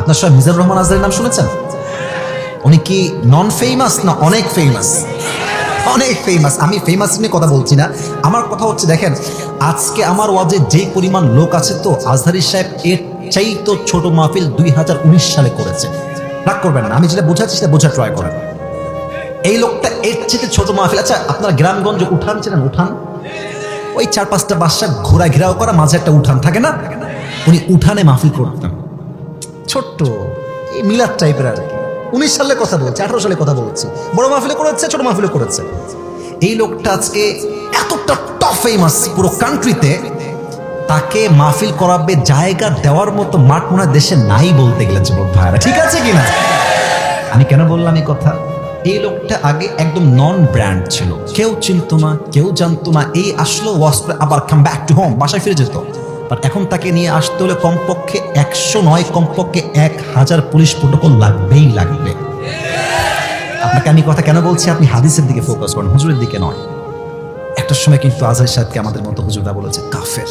আপনার সব মিজানুর রহমান আজহারের নাম শুনেছেন? উনি কি নন ফেমাস না অনেক ফেমাস অনেক ফেমাস আমি ফেমাস নিয়ে কথা বলছি না। আমার কথা হচ্ছে, দেখেন, আজকে আমার ওয়াজে যে পরিমাণ লোক আছে তো, আজহারি সাহেব এর চাই তো ছোট মাহফিল দুই হাজার উনিশ সালে করেছে। রাগ করবেন না, আমি যেটা বোঝাচ্ছি সেটা বোঝা ট্রাই করেন। এই লোকটা এর চেয়ে ছোট মাহফিল আচ্ছা আপনার গ্রামগঞ্জ উঠান ছিলেন উঠান? ওই চার পাঁচটা বাসা ঘোরা ঘেরাও করা, মাঝে একটা উঠান থাকে না? উনি উঠানে মাহফিল করতেন। ছোট্ট, এই মিলাদ টাইপের আর কি। উনিশ সালে কথা বলছে, আঠারো সালে কথা বলছি। বড় মাহফিলে করেছে, ছোট মাহফিলে করেছে। এই লোকটা আজকে এতটা টপ ফেমাস পুরো কান্ট্রিতে তাকে মাহফিল করাবে জায়গা দেওয়ার মতো মাঠ মনে দেশে নাই বলতে গেলে, যুবক ভাইরা ঠিক আছে কিনা? আমি কেন বললাম এই কথা? এই লোকটা আগে একদম নন ব্র্যান্ড ছিল। কেউ চিনতো না, কেউ জানতো না। এই আসলো করে আবার কাম ব্যাক টু হোম বাসায় ফিরে যেত। বাট এখন তাকে নিয়ে আসতে হলে কমপক্ষে একশো নয়, কমপক্ষে এক হাজার পুলিশ প্রোটোকল লাগবেই লাগবে। আপনাকে আমি কথা কেন বলছি? আপনি হাদিসের দিকে ফোকাস করেন, হুজুরের দিকে নয়। একটা সময় কিন্তু আজহার সাহেবকে আমাদের মতো হুজুররা বলেছে, কাফের।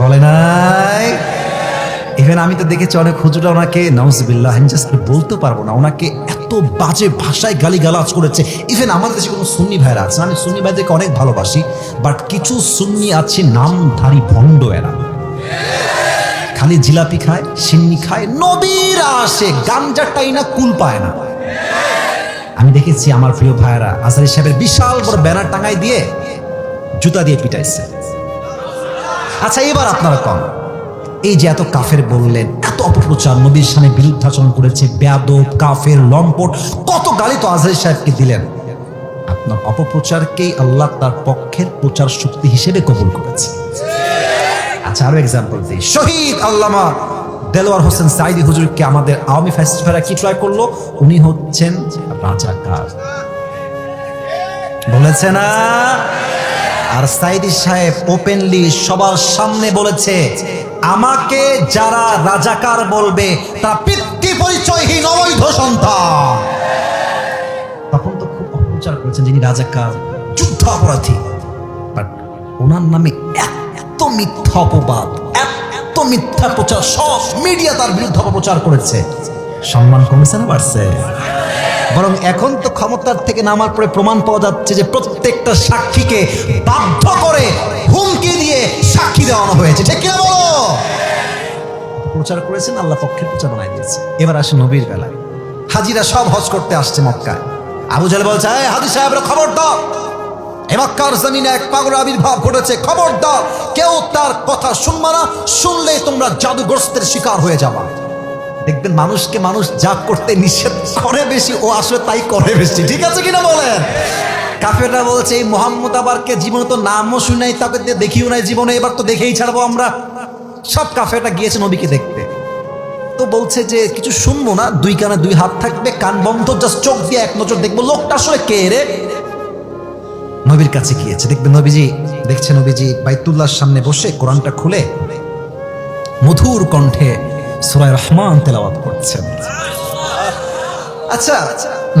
বলে নাই? ইভেন আমি তো দেখেছি অনেক হুজুরা ওনাকে নওয়াজবিল্লাহ আমি জাস্ট বলতে পারব না। ওনাকে এত বাজে ভাষায় গালি গালাজ করেছে। ইভেন আমাদের দেশে কোনো সুন্নি ভাইরা আছে। আমি সুন্নি ভাইদেরকে অনেক ভালোবাসি বাট কিছু সুন্নি আছে নামধারী ভণ্ড এরা। খালি জিলাপি খায়, সিন্নি খায়, নবীরা আসে, গাঞ্জাটাই না কুল পায় না। আমি দেখেছি আমার প্রিয় ভাইয়েরা আজারি সাহেবের বিশাল বড় ব্যানার টাঙাই দিয়ে জুতা দিয়ে পিটাইছে। আচ্ছা এবার আপনারা কম এই যে এত কাফের বললেন এত অপপ্রচার, নবীর সামনে বিরুদ্ধাচরণ করেছে, বেয়াদব, কাফের, লম্পট, কত গালি তো আজহারি সাহেবকে দিলেন। আপনার অপপ্রচারকেই আল্লাহ তার পক্ষের প্রচার শক্তি হিসেবে কবুল করেছে। আচ্ছা আরও এক্সাম্পল দিই। শহীদ আল্লামা দেলোয়ার হোসেন সাইদি হুজুরকে আমাদের আওয়ামী ফেস্টিভ্যালে কি ট্রাই করল? উনি হচ্ছেন রাজাকার। বলেছে না? আর সাইদি সাহেব ওপেনলি সবার সামনে বলেছে, আমাকে যারা রাজাকার বলবে তারা পিতৃ পরিচয়হীন অবৈধ সন্তান। তখন তো খুব অপপ্রচার করেছেন যিনি রাজাকার যুদ্ধ অপরাধী বাট ওনার নামে এত মিথ্যা অপবাদ, এত মিথ্যা প্রচার, সব মিডিয়া তার বিরুদ্ধে অপপ্রচার করেছে। সম্মান কমেছে না বাড়ছে? বরং এখন তো ক্ষমতার থেকে নামার পরে প্রমাণ পাওয়া যাচ্ছে যে প্রত্যেকটা সাক্ষীকে বাধ্য করে হুমকি দিয়ে সাক্ষী দেওয়ানো হয়েছে। ঠিক কিনা বলো? প্রচার করেছেন, আল্লাহ পক্ষের প্রচার বানাই দিয়েছে। এবার আসে নবীর বেলায়। হাজিরা সব হজ করতে আসছে মক্কায়। আবু জাহেল বলছে হাজি সাহেবরা, খবর দাও। এ জমিনে এক পাগল আবির্ভাব ঘটেছে, খবর দাও। কেউ তার কথা শুনবা না, শুনলেই তোমরা জাদুগ্রস্তের শিকার হয়ে যাবা। দেখবেন মানুষকে মানুষ যা করতে নিষেধ করে বেশি, ও আসলে তাই করে বেশি। ঠিক আছে কিনা বলেন? কাফেররা বলছে, এই মোহাম্মদ আবারকে জীবনে তো নামও শুনাই তাকে দেখিও নাই জীবনে, এবার তো দেখেই ছাড়বো আমরা। সব কাফেররা গিয়েছে নবীকে দেখতে। তো বলছে যে, কিছু শুনব না, দুই কানে দুই হাত থাকবে, কান বন্ধ জাস্ট চোখ দিয়ে এক নজর দেখব, লোকটা আসলে কে রে? নবীর কাছে গিয়েছে। দেখবে নবীজি, দেখছে নবীজি বাইতুল্লাহর সামনে বসে কোরআনটা খুলে মধুর কণ্ঠে সুরায় রহমান তেলাওয়াত করছেন। আচ্ছা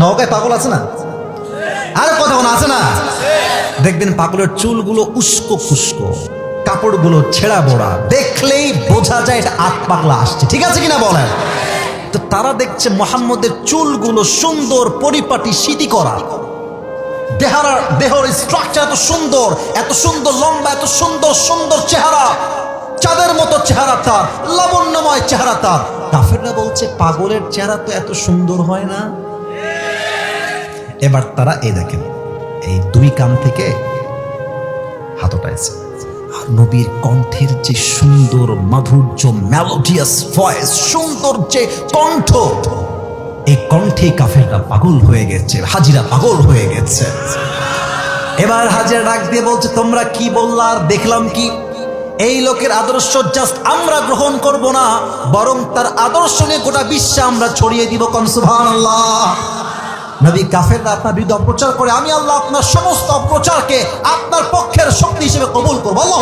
নওগায় পাগল আছে না? আর কথা আছে না? দেখবেন পাগলের চুলগুলো উস্কো খুস্কো, কাপড়গুলো ছেঁড়া বড়া, দেখলেই বোঝা যায় এটা আট পাগলা আসছে। ঠিক আছে কিনা বলেন? তো তারা দেখছে মোহাম্মদের চুলগুলো সুন্দর পরিপাটি সিটি করা। দেহার, দেহর স্ট্রাকচার এত সুন্দর এত সুন্দর, লম্বা, এত সুন্দর সুন্দর চেহারা। চাঁদের মতো চেহারা তার, লাবণ্যময় চেহারা তার। কাফেররা বলছে, পাগলের চেহারা তো এত সুন্দর হয় না? এবার তারা এই দেখেন, এই দুই কান থেকে হাত উঠাইছে আর নবীর কণ্ঠের যে সুন্দর মাধুর্য মেলোডিয়াস ভয়েস সুন্দর যে কণ্ঠ, এই কণ্ঠে কাফেররা পাগল হয়ে গেছে, হাজিরা পাগল হয়ে গেছে। এবার হাজিরা ডাক দিয়ে বলছে, তোমরা কি বললা আর দেখলাম কি? এই লোকের আদর্শ জাস্ট আমরা গ্রহণ করব না, বরং তার আদর্শ নিয়ে গোটা বিশ্বে আমরা ছড়িয়ে দিব কনসুভান নবী কাফেররা আপনার বিরুদ্ধে অপপ্রচার করে, আমি আল্লাহ আপনার সমস্ত অপ্রচারকে আপনার পক্ষের শক্তি হিসেবে কবুল করব। আল্লাহ